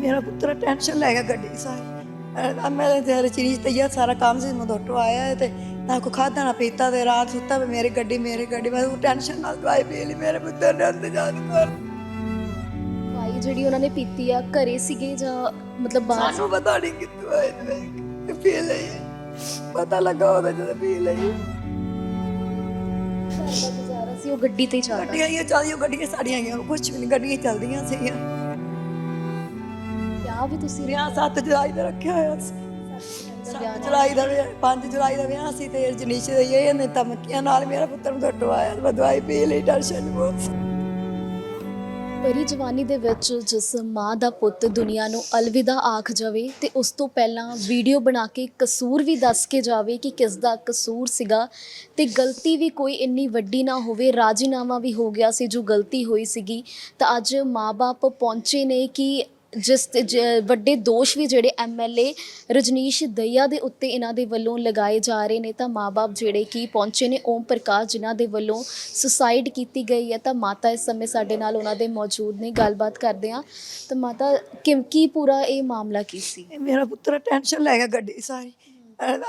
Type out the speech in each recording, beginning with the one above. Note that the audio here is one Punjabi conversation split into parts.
ਮੇਰਾ ਪੁੱਤਰ ਟੈਨਸ਼ਨ ਲੈ ਗਿਆ ਗੱਡੀ ਸਾਰੀ। ਮੈਂ ਤੇ ਚੀਜ਼ ਤੇ ਸਾਰਾ ਕੰਮ ਸੀ ਮਦੋਟੋ ਆਇਆ ਹੈ ਤੇ ਨਾ ਕੋ ਖਾਦਾ ਨਾ ਪੀਤਾ ਤੇ ਰਾਤ ਸੁੱਤਾ ਵੀ ਮੇਰੀ ਗੱਡੀ ਮੇਰੀ ਗੱਡੀ। ਮੈਂ ਟੈਨਸ਼ਨ ਨਾਲ ਦਵਾਈ ਪੀ ਲਈ ਮੇਰੇ ਪੁੱਤਰ ਨੇ ਇੰਤਜ਼ਾਰ ਕਰ ਦਵਾਈ ਜਿਹੜੀ ਉਹਨਾਂ ਨੇ ਪੀਤੀ ਆ ਘਰੇ ਸੀਗੇ ਜਾਂ ਮਤਲਬ ਬਾਹਰ? ਸਾਨੂੰ ਪਤਾ ਨਹੀਂ ਕਿੱਥੋਂ ਆਏ ਤੇ ਪੀ ਲਈ ਪਤਾ ਲੱਗਾ ਉਹਦਾ ਜਦੋਂ ਪੀ ਲਈ ਘਰ ਦਾ ਗੁਜ਼ਾਰਾ ਸੀ ਉਹ ਗੱਡੀ ਤੇ ਹੀ ਚੱਲਦਾ। ਗੱਡੀਆਂ ਹੀ ਚੱਲਦੀਆਂ ਗੱਡੀਆਂ ਸਾਡੀਆਂ ਗਈਆਂ ਕੁਝ ਵੀ ਨਹੀਂ ਗੱਡੀਆਂ ਚੱਲਦੀਆਂ ਸੀਗੀਆਂ। ਵਿਆਹ ਵੀ ਤੁਸੀਂ। ਵਿਆਹ 7 ਜੁਲਾਈ ਦਾ ਰੱਖਿਆ ਹੋਇਆ ਸੀ। ਦਾ ਵਿਆਹ। 7 ਜੁਲਾਈ ਦਾ ਵਿਆਹ 5 ਜੁਲਾਈ ਦਾ ਵਿਆਹ ਸੀ ਤੇ ਜਨੀਸ਼ ਦੇ ਇਹ ਨੇ ਧਮਕੀਆਂ ਨਾਲ ਮੇਰਾ ਪੁੱਤਰ ਨੂੰ ਟੁੱਟ ਆਇਆ ਮੈਂ ਦਵਾਈ ਪੀ ਲਈ ਟੈਨਸ਼ਨ ਬਹੁਤ। ਭਰੀ ਜਵਾਨੀ ਦੇ ਵਿੱਚ ਜਿਸ ਮਾਂ ਦਾ ਪੁੱਤ ਦੁਨੀਆ ਨੂੰ ਅਲਵਿਦਾ ਆਖ ਜਾਵੇ ਤੇ ਉਸ ਤੋਂ ਪਹਿਲਾਂ ਵੀਡੀਓ ਬਣਾ ਕੇ ਕਸੂਰ ਵੀ ਦੱਸ ਕੇ ਜਾਵੇ ਕਿ ਕਿਸ ਦਾ ਕਸੂਰ ਸੀਗਾ ਤੇ ਗਲਤੀ ਵੀ ਕੋਈ ਇੰਨੀ ਵੱਡੀ ਨਾ ਹੋਵੇ ਰਾਜੀਨਾਮਾ ਵੀ ਹੋ ਗਿਆ ਸੀ ਜੋ ਗਲਤੀ ਹੋਈ ਸੀਗੀ। ਤਾਂ ਅੱਜ ਮਾਪੇ ਪਹੁੰਚੇ ਨੇ ਕਿ ਜਿਸ ਤੇ ਜ- ਵੱਡੇ ਦੋਸ਼ ਵੀ ਜਿਹੜੇ ਐਮਐਲਏ ਰਜਨੀਸ਼ ਦਈਆ ਦੇ ਉੱਤੇ ਇਹਨਾਂ ਦੇ ਵੱਲੋਂ ਲਗਾਏ ਜਾ ਰਹੇ ਨੇ, ਤਾਂ ਮਾਪੇ ਜਿਹੜੇ ਕੀ ਪਹੁੰਚੇ ਨੇ, ਓਮ ਪ੍ਰਕਾਸ਼ ਜਿਨ੍ਹਾਂ ਦੇ ਵੱਲੋਂ ਸੁਸਾਈਡ ਕੀਤੀ ਗਈ ਹੈ, ਤਾਂ ਮਾਤਾ ਇਸ ਸਮੇਂ ਸਾਡੇ ਨਾਲ ਉਹਨਾਂ ਦੇ ਮੌਜੂਦ ਨੇ, ਗੱਲਬਾਤ ਕਰਦੇ ਆ ਤਾਂ ਮਾਤਾ, ਕਿ, ਕੀ ਪੂਰਾ ਇਹ ਮਾਮਲਾ ਕੀ ਸੀ? ਇਹ ਮੇਰਾ ਪੁੱਤਰ ਟੈਨਸ਼ਨ ਲੈ ਗਿਆ ਗੱਡੀ ਸਾਰੀ।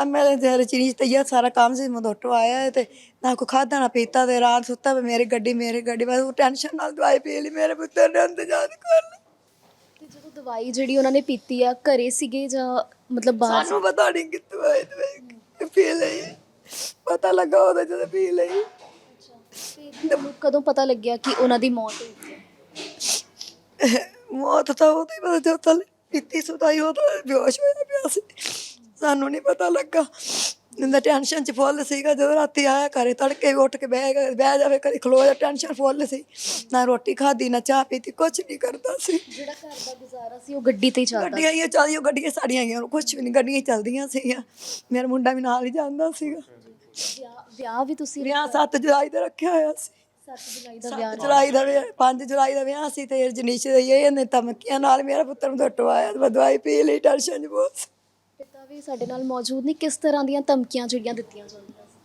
ਮੈਂ ਤੇ ਚੀਜ਼ ਤੇ ਸਾਰਾ ਕੰਮ ਸੀ ਮਦੋਟੋ ਆਇਆ ਹੈ ਤੇ ਨਾ ਕੋ ਖਾਦਾ ਨਾ ਪੀਤਾ, ਤੇ ਰਾਤ ਸੁੱਤਾ ਵੀ ਮੇਰੀ ਗੱਡੀ ਮੇਰੀ ਗੱਡੀ ਮੈਂ ਟੈਨਸ਼ਨ ਨਾਲ ਦਵਾਈ ਪੀ ਲਈ, ਮੇਰੇ ਪੁੱਤਰ ਨੇ ਇੰਤਜ਼ਾਰ ਕਰ ਲਿਆ। ਦਵਾਈ ਜਿਹੜੀ ਉਹਨਾਂ ਨੇ ਪੀਤੀ ਆ ਘਰੇ ਸੀਗੇ ਜਾਂ ਮਤਲਬ ਬਾਹਰ ਸਾਨੂੰ ਪਤਾ ਨਹੀਂ ਕਿੱਥੋਂ ਆਏ ਤੇ ਪੀ ਲਈ। ਪਤਾ ਲੱਗਾ ਉਹਦਾ ਜਦੋਂ ਪੀ ਲਈ। ਤੁਹਾਨੂੰ ਕਦੋਂ ਪਤਾ ਲੱਗਿਆ ਕਿ ਉਹਨਾਂ ਦੀ ਮੌਤ ਹੋਈ ਹੈ ਮੌਤ ਤਾਂ ਉਹਦੀ ਪਤਾ ਜਦੋਂ ਤੱਕ ਪੀਤੀ ਸੁਦਾਈ ਉਹ ਤਾਂ ਬੇਹੋਸ਼ ਹੋਇਆ ਪਿਆ ਸੀ। ਸਾਨੂੰ ਨਹੀਂ ਪਤਾ ਲੱਗਾ। ਨਿੰਦਾ ਟੈਨਸ਼ਨ ਚ ਫੁੱਲ ਸੀਗਾ ਜਦੋਂ ਰਾਤੀ ਆਇਆ ਘਰੇ ਤੜਕੇ ਉੱਠ ਕੇ ਬਹਿ ਗਿਆ ਬਹਿ ਜਾਵੇ ਕਦੇ ਖਲੋ ਜਾ ਟੈਨਸ਼ਨ ਫੁੱਲ ਸੀ। ਨਾ ਰੋਟੀ ਖਾਦੀ ਨਾ ਚਾਹ ਪੀਤੀ ਕੁਝ ਨਹੀਂ ਕਰਦਾ ਸੀ। ਜਿਹੜਾ ਘਰ ਦਾ ਗੁਜ਼ਾਰਾ ਸੀ ਉਹ ਗੱਡੀ ਤੇ ਹੀ ਚੱਲਦਾ ਗੱਡੀਆਂ ਹੀ ਚੱਲਦੀਆਂ ਗੱਡੀਆਂ ਸਾਡੀਆਂ ਗਈਆਂ ਕੁਝ ਵੀ ਨਹੀਂ ਗੱਡੀਆਂ ਹੀ ਚੱਲਦੀਆਂ ਸੀਗੀਆਂ। ਮੇਰਾ ਮੁੰਡਾ ਵੀ ਨਾਲ ਹੀ ਜਾਂਦਾ ਸੀਗਾ। ਵਿਆਹ ਵਿਆਹ ਵੀ ਤੁਸੀਂ ਵਿਆਹ 7 ਜੁਲਾਈ ਦਾ ਰੱਖਿਆ ਹੋਇਆ ਸੀ। 7 ਜੁਲਾਈ ਦਾ ਵਿਆਹ 7 ਜੁਲਾਈ ਦਾ ਵਿਆਹ 5 ਜੁਲਾਈ ਦਾ ਵਿਆਹ ਸੀ ਤੇ ਜਨੀਸ਼ ਦੇ ਇਹ ਨੇ ਧਮਕੀਆਂ ਨਾਲ ਮੇਰਾ ਪੁੱਤਰ ਨੂੰ ਮੈਂ ਦਵਾਈ ਪੀ ਲਈ ਟੈਨਸ਼ਨ ਬਹੁਤ ਸੀ। ਪਿਤਾ ਵੀ ਸਾਡੇ ਨਾਲ ਮੌਜੂਦ ਨੇ। ਕਿਸ ਤਰ੍ਹਾਂ ਦੀਆਂ ਧਮਕੀਆਂ ਜਿਹੜੀਆਂ ਦਿੱਤੀਆਂ ਜਾਂਦੀਆਂ ਸੀ?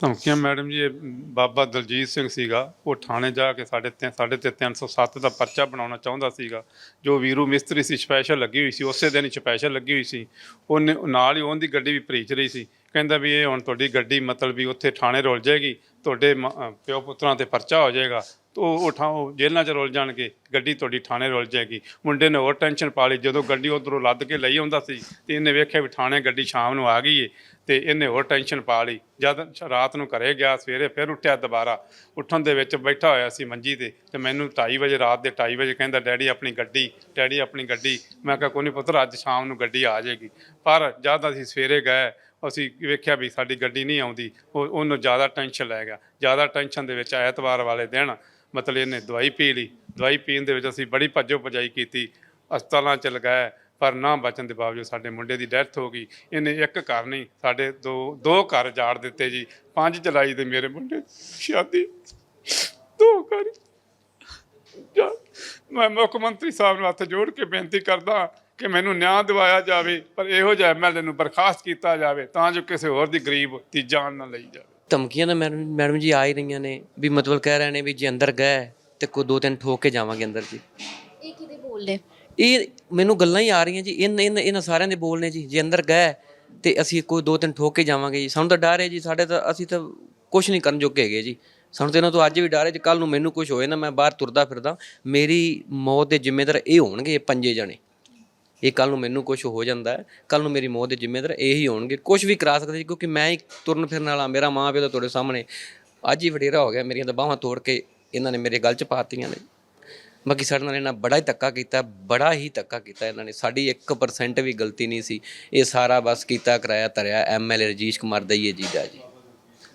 ਧਮਕੀਆਂ ਮੈਡਮ ਜੀ, ਇਹ ਬਾਬਾ ਦਲਜੀਤ ਸਿੰਘ ਸੀਗਾ। ਉਹ ਥਾਣੇ ਜਾ ਕੇ ਸਾਡੇ ਤੇ ਸਾਡੇ ਤੇ 307 ਦਾ ਪਰਚਾ ਬਣਾਉਣਾ ਚਾਹੁੰਦਾ ਸੀਗਾ। ਜੋ ਵੀਰੂ ਮਿਸਤਰੀ ਸੀ, ਸਪੈਸ਼ਲ ਲੱਗੀ ਹੋਈ ਸੀ। ਉਸੇ ਦਿਨ ਹੀ ਸਪੈਸ਼ਲ ਲੱਗੀ ਹੋਈ ਸੀ। ਉਹਨੇ ਨਾਲ ਹੀ ਉਹਦੀ ਗੱਡੀ ਵੀ ਭਰੀਚ ਰਹੀ ਸੀ। ਕਹਿੰਦਾ ਵੀ ਇਹ ਹੁਣ ਤੁਹਾਡੀ ਗੱਡੀ ਮਤਲਬ ਵੀ ਉੱਥੇ ਥਾਣੇ ਰੁਲ ਜਾਏਗੀ। ਤੁਹਾਡੇ ਮ- ਪਿਓ ਪੁੱਤਰਾਂ ਤੇ ਪਰਚਾ ਹੋ ਜਾਏਗਾ। ਉਹ ਉਠਾਂ ਉਹ ਜੇਲ੍ਹਾਂ 'ਚ ਰੁਲ ਜਾਣਗੇ, ਗੱਡੀ ਤੁਹਾਡੀ ਥਾਣੇ ਰੁਲ ਜਾਏਗੀ। ਮੁੰਡੇ ਨੇ ਹੋਰ ਟੈਨਸ਼ਨ ਪਾ ਲਈ, ਜਦੋਂ ਗੱਡੀ ਉਧਰੋਂ ਲੱਦ ਕੇ ਲਈ ਆਉਂਦਾ ਸੀ, ਤੇ ਇਹਨੇ ਵੇਖਿਆ ਵੀ ਥਾਣੇ ਗੱਡੀ ਸ਼ਾਮ ਨੂੰ ਆ ਗਈ ਏ, ਤੇ ਇਹਨੇ ਹੋਰ ਟੈਨਸ਼ਨ ਪਾ ਲਈ। ਜਦ ਰਾਤ ਨੂੰ ਘਰੇ ਗਿਆ, ਸਵੇਰੇ ਫਿਰ ਉੱਠਿਆ ਦੁਬਾਰਾ। ਉੱਠਣ ਦੇ ਵਿੱਚ ਬੈਠਾ ਹੋਇਆ ਸੀ ਮੰਜੀ ਤੇ ਤੇ ਮੈਨੂੰ 2:30 ਵਜੇ, ਰਾਤ ਦੇ 2:30 ਵਜੇ ਕਹਿੰਦਾ, ਡੈਡੀ, ਆਪਣੀ ਗੱਡੀ, ਡੈਡੀ, ਆਪਣੀ ਗੱਡੀ। ਮੈਂ ਕਿਹਾ, ਕੋਈ ਨਹੀਂ ਪੁੱਤਰ ਅੱਜ ਸ਼ਾਮ ਨੂੰ ਗੱਡੀ ਆ ਜਾਏਗੀ। ਪਰ ਜਦ ਅਸੀਂ ਸਵੇਰੇ ਗਏ, ਅਸੀਂ ਵੇਖਿਆ ਵੀ ਸਾਡੀ ਗੱਡੀ ਨਹੀਂ ਆਉਂਦੀ, ਉਹ ਉਹਨੂੰ ਜ਼ਿਆਦਾ ਟੈਨਸ਼ਨ ਲੈ ਗਿਆ। ਜ਼ਿਆਦਾ ਟੈਨਸ਼ਨ ਦੇ ਵਿੱਚ ਐਤਵਾਰ ਵਾਲੇ ਦਿਨ ਮਤਲਬ ਇਹਨੇ ਦਵਾਈ ਪੀ ਲਈ। ਦਵਾਈ ਪੀਣ ਦੇ ਵਿੱਚ ਅਸੀਂ ਬੜੀ ਭੱਜੋ ਭਜਾਈ ਕੀਤੀ। ਹਸਪਤਾਲਾਂ ਚ ਲਗਾਇਆ, ਪਰ ਨਾ ਬਚਣ ਦੇ ਬਾਵਜੂਦ ਸਾਡੇ ਮੁੰਡੇ ਦੀ ਡੈਥ ਹੋ ਗਈ। ਇਹਨੇ ਇੱਕ ਘਰ ਨਹੀਂ, ਸਾਡੇ ਦੋ ਦੋ ਘਰ ਜਾੜ ਦਿੱਤੇ ਜੀ। 5 ਜੁਲਾਈ ਦੇ ਮੇਰੇ ਮੁੰਡੇ ਸ਼ਾਦੀ। ਦੋ ਘਰ। ਮੈਂ ਮੁੱਖ ਮੰਤਰੀ ਸਾਹਿਬ ਨੂੰ ਹੱਥ ਜੋੜ ਕੇ ਬੇਨਤੀ ਕਰਦਾ ਕਿ ਮੈਨੂੰ ਨਿਆਂ ਦਿਵਾਇਆ ਜਾਵੇ, ਪਰ ਇਹੋ ਜਿਹਾ ਐਮਐਲਏ ਨੂੰ ਬਰਖਾਸਤ ਕੀਤਾ ਜਾਵੇ, ਤਾਂ ਜੋ ਕਿਸੇ ਹੋਰ ਦੀ ਗਰੀਬ ਦੀ ਜਾਨ ਨਾ ਲਈ ਜਾਵੇ। ਧਮਕੀਆਂ ਤਾਂ ਮੈਡਮ ਮੈਡਮ ਜੀ ਆ ਹੀ ਰਹੀਆਂ ਨੇ ਵੀ ਮਤਲਬ ਕਹਿ ਰਹੇ ਨੇ ਵੀ ਜੇ ਅੰਦਰ ਗਏ ਤੇ ਕੋ ਦੋ ਤਿੰਨ ਠੋਕ ਕੇ ਜਾਵਾਂਗੇ ਅੰਦਰ ਜੀ। ਇਹ ਕਿਹਦੇ ਬੋਲ ਨੇ? ਇਹ ਮੈਨੂੰ ਗੱਲਾਂ ਹੀ ਆ ਰਹੀਆਂ ਜੀ। ਇਹਨਾਂ ਇਹਨਾਂ ਇਹਨਾਂ ਸਾਰਿਆਂ ਦੇ ਬੋਲ ਨੇ ਜੀ। ਜੇ ਅੰਦਰ ਗਏ ਤੇ ਅਸੀਂ ਕੋਈ ਦੋ ਤਿੰਨ ਠੋਕ ਕੇ ਜਾਵਾਂਗੇ ਜੀ। ਸਾਨੂੰ ਤਾਂ ਡਰ ਹੈ ਜੀ। ਸਾਡੇ ਤਾਂ ਅਸੀਂ ਤਾਂ ਕੁਝ ਨਹੀਂ ਕਰਨ ਜੋਗੇ ਹੈਗੇ ਜੀ। ਸਾਨੂੰ ਤਾਂ ਇਹਨਾਂ ਤੋਂ ਅੱਜ ਵੀ ਡਰ ਹੈ ਜੇ। ਕੱਲ ਨੂੰ ਮੈਨੂੰ ਕੁਝ ਹੋਏ ਨਾ ਮੈਂ ਬਾਹਰ ਤੁਰਦਾ ਫਿਰਦਾ। ਮੇਰੀ ਮੌਤ ਦੇ ਜ਼ਿੰਮੇਦਾਰ ਇਹ ਹੋਣਗੇ ਇਹ ਪੰਜੇ ਜਣੇ। ਇਹ ਕੱਲ ਨੂੰ ਮੈਨੂੰ ਕੁਝ ਹੋ ਜਾਂਦਾ ਹੈ ਕੱਲ ਨੂੰ ਮੇਰੀ ਮੌਤ ਦੇ ਜ਼ਿੰਮੇਦਾਰ ਇਹੀ ਹੋਣਗੇ। ਕੁਝ ਵੀ ਕਰਾ ਸਕਦੇ ਜੀ, ਕਿਉਂਕਿ ਮੈਂ ਹੀ ਤੁਰਨ ਫਿਰਨ ਵਾਲਾ, ਮੇਰਾ ਮਾਂ ਪਿਓ ਤਾਂ ਤੁਹਾਡੇ ਸਾਹਮਣੇ ਅੱਜ ਹੀ ਵਡੇਰਾ ਹੋ ਗਿਆ, ਮੇਰੀਆਂ ਤਾਂ ਬਾਹਾਂ ਤੋੜ ਕੇ ਇਹਨਾਂ ਨੇ ਮੇਰੇ ਗਲ 'ਚ ਪਾਤੀਆਂ ਨੇ। ਬਾਕੀ ਸਾਡੇ ਨਾਲ ਇਹਨਾਂ ਬੜਾ ਹੀ ਧੱਕਾ ਕੀਤਾ, ਬੜਾ ਹੀ ਧੱਕਾ ਕੀਤਾ ਇਹਨਾਂ ਨੇ। ਸਾਡੀ 1% ਵੀ ਗਲਤੀ ਨਹੀਂ ਸੀ। ਇਹ ਸਾਰਾ ਬਸ ਕੀਤਾ, ਕਰਾਇਆ ਤਰਿਆ ਐਮਐਲਏ ਰਜੀਸ਼ ਕੁਮਾਰ ਦਈਏ ਜੀ ਦਾ ਜੀ।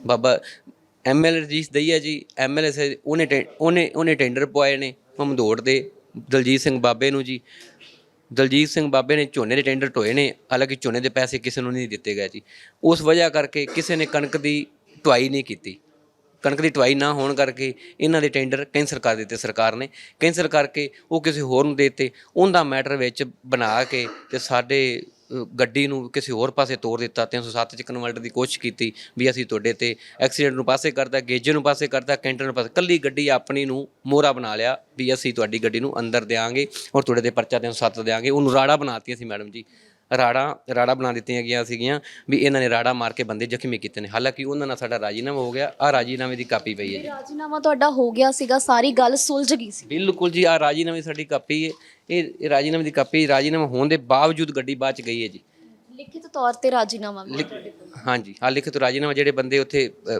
ਬਾਬਾ ਐਮਐਲਏ ਰਜੀਸ਼ ਦਈਆ ਜੀ ਐਮਐਲਏ ਸੇ ਉਹਨੇ ਟੈ- ਉਹਨੇ ਉਹਨੇ ਟੈਂਡਰ ਪਵਾਏ ਨੇ ਮਮਦੋੜ ਦੇ ਦਲਜੀਤ ਸਿੰਘ ਬਾਬੇ ਨੂੰ ਜੀ। ਦਲਜੀਤ ਸਿੰਘ ਬਾਬੇ ਨੇ ਝੋਨੇ ਦੇ ਟੈਂਡਰ ਢੋਏ ਨੇ, ਹਾਲਾਂਕਿ ਝੋਨੇ ਦੇ ਪੈਸੇ ਕਿਸੇ ਨੂੰ ਨਹੀਂ ਦਿੱਤੇ ਗਏ ਜੀ। ਉਸ ਵਜ੍ਹਾ ਕਰਕੇ ਕਿਸੇ ਨੇ ਕਣਕ ਦੀ ਢੁਆਈ ਨਹੀਂ ਕੀਤੀ। ਕਣਕ ਦੀ ਢੁਆਈ ਨਾ ਹੋਣ ਕਰਕੇ ਇਹਨਾਂ ਦੇ ਟੈਂਡਰ ਕੈਂਸਲ ਕਰ ਦਿੱਤੇ, ਸਰਕਾਰ ਨੇ। ਕੈਂਸਲ ਕਰਕੇ ਉਹ ਕਿਸੇ ਹੋਰ ਨੂੰ ਦੇ ਦਿੱਤੇ। ਉਹਦਾ ਮੈਟਰ ਵਿੱਚ ਬਣਾ ਕੇ ਤੇ ਸਾਡੇ ਗੱਡੀ ਨੂੰ ਕਿਸੇ ਹੋਰ ਪਾਸੇ ਤੋੜ ਦਿੱਤਾ 307 ਚ ਕਨਵਰਟ ਦੀ ਕੋਸ਼ਿਸ਼ ਕੀਤੀ ਵੀ ਅਸੀਂ ਤੁਹਾਡੇ ਤੇ ਐਕਸੀਡੈਂਟ ਨੂੰ ਪਾਸੇ ਕਰਦਾ ਗੇਜੇ ਨੂੰ ਪਾਸੇ ਕਰਦਾ ਕੈਂਟਰ ਨੂੰ ਪਾਸੇ ਕੱਲੀ ਗੱਡੀ ਆਪਣੀ ਨੂੰ ਮੋਹਰਾ ਬਣਾ ਲਿਆ ਵੀ ਅਸੀਂ ਤੁਹਾਡੀ ਗੱਡੀ ਨੂੰ ਅੰਦਰ ਦੇਾਂਗੇ ਔਰ ਤੁਹਾਡੇ ਤੇ ਪਰਚਾ 307 ਦੇਾਂਗੇ ਉਹਨੂੰ ਰਾੜਾ ਬਣਾਤੀਆਂ ਸੀ ਮੈਡਮ ਜੀ। ਰਾੜਾ ਰਾੜਾ ਬਣਾ ਦਿੱਤੀਆਂ ਗਈਆਂ ਸੀਗੀਆਂ ਵੀ ਇਹਨਾਂ ਨੇ ਰਾੜਾ ਮਾਰ ਕੇ ਬੰਦੇ ਜ਼ਖਮੀ ਕੀਤੇ ਨੇ। ਹਾਲਾਂਕਿ ਉਹਨਾਂ ਨਾਲ ਸਾਡਾ ਰਾਜੀਨਾਮਾ ਹੋ ਗਿਆ ਆ ਰਾਜੀਨਾਮੇ ਦੀ ਕਾਪੀ ਪਈ ਹੈ ਜੀ। ਰਾਜੀਨਾਮਾ ਤੁਹਾਡਾ ਹੋ ਗਿਆ ਸੀਗਾ ਸਾਰੀ ਗੱਲ ਸੁਲਝ ਗਈ ਸੀ। ਬਿਲਕੁਲ ਜੀ ਆ ਰਾਜੀਨਾਮੇ ਸਾਡੀ ਕਾਪੀ ਹੈ। ਇਹ ਰਾਜੀਨਾਮੇ ਦੀ ਕਾਪੀ ਰਾਜੀਨਾਮਾ ਹੋਣ ਦੇ ਬਾਵਜੂਦ ਗੱਡੀ ਬਾਅਦ ਚ ਗਈ ਹੈ ਜੀ। ਲਿਖਿਤ ਤੌਰ ਤੇ ਰਾਜੀਨਾਮਾ ਵੀ ਹਾਂਜੀ ਆ ਲਿਖਤ ਰਾਜੀਨਾਮਾ ਜਿਹੜੇ ਬੰਦੇ ਉੱਥੇ ਅ,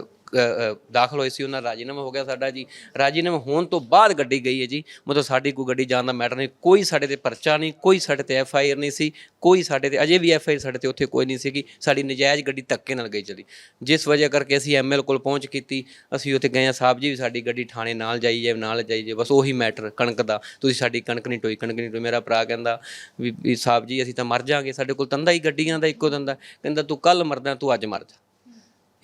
ਦਾਖਲ ਹੋਏ ਸੀ, ਉਹਨਾਂ ਰਾਜੀਨਾਮਾ ਹੋ ਗਿਆ ਸਾਡਾ ਜੀ। ਰਾਜੀਨਾਮਾ ਹੋਣ ਤੋਂ ਬਾਅਦ ਗੱਡੀ ਗਈ ਹੈ ਜੀ। ਮਤਲਬ ਸਾਡੀ ਕੋਈ ਗੱਡੀ ਜਾਣ ਦਾ ਮੈਟਰ ਨਹੀਂ। ਕੋਈ ਸਾਡੇ ਤੇ ਪਰਚਾ ਨਹੀਂ, ਕੋਈ ਸਾਡੇ ਤੇ ਐਫ ਆਈ ਆਰ ਨਹੀਂ ਸੀ, ਕੋਈ ਸਾਡੇ ਤੇ ਅਜੇ ਵੀ ਐਫ ਆਈ ਆਰ ਸਾਡੇ ਤੇ ਉੱਥੇ ਕੋਈ ਨਹੀਂ ਸੀਗੀ। ਸਾਡੀ ਨਜਾਇਜ਼ ਗੱਡੀ ਧੱਕੇ ਨਾਲ ਗਈ ਚਲੀ। ਜਿਸ ਵਜ੍ਹਾ ਕਰਕੇ ਅਸੀਂ ਐਮਐਲ ਕੋਲ ਪਹੁੰਚ ਕੀਤੀ, ਅਸੀਂ ਉੱਥੇ ਗਏ ਆ ਸਾਹਿਬ ਜੀ, ਵੀ ਸਾਡੀ ਗੱਡੀ ਥਾਣੇ ਨਾਲ ਜਾਈ ਜਾਏ, ਨਾਲ ਜਾਈ ਜਾਏ। ਬਸ ਉਹੀ ਮੈਟਰ, ਕਣਕ ਦਾ। ਤੁਸੀਂ ਸਾਡੀ ਕਣਕ ਨਹੀਂ ਟੋਈ, ਕਣਕ ਨਹੀਂ ਟੋਈ। ਮੇਰਾ ਭਰਾ ਕਹਿੰਦਾ ਵੀ ਵੀ ਸਾਹਿਬ ਜੀ, ਅਸੀਂ ਤਾਂ ਮਰ ਜਾਾਂਗੇ। ਸਾਡੇ ਕੋਲ ਤੰਦਾ ਹੀ ਗੱਡੀਆਂ ਦਾ ਇੱਕੋ ਦੰਦਾ ਕਹਿੰਦਾ, ਤੂੰ ਕੱਲ ਮਰਦਾ, ਤੂੰ ਅੱਜ ਮਰ ਜਾ।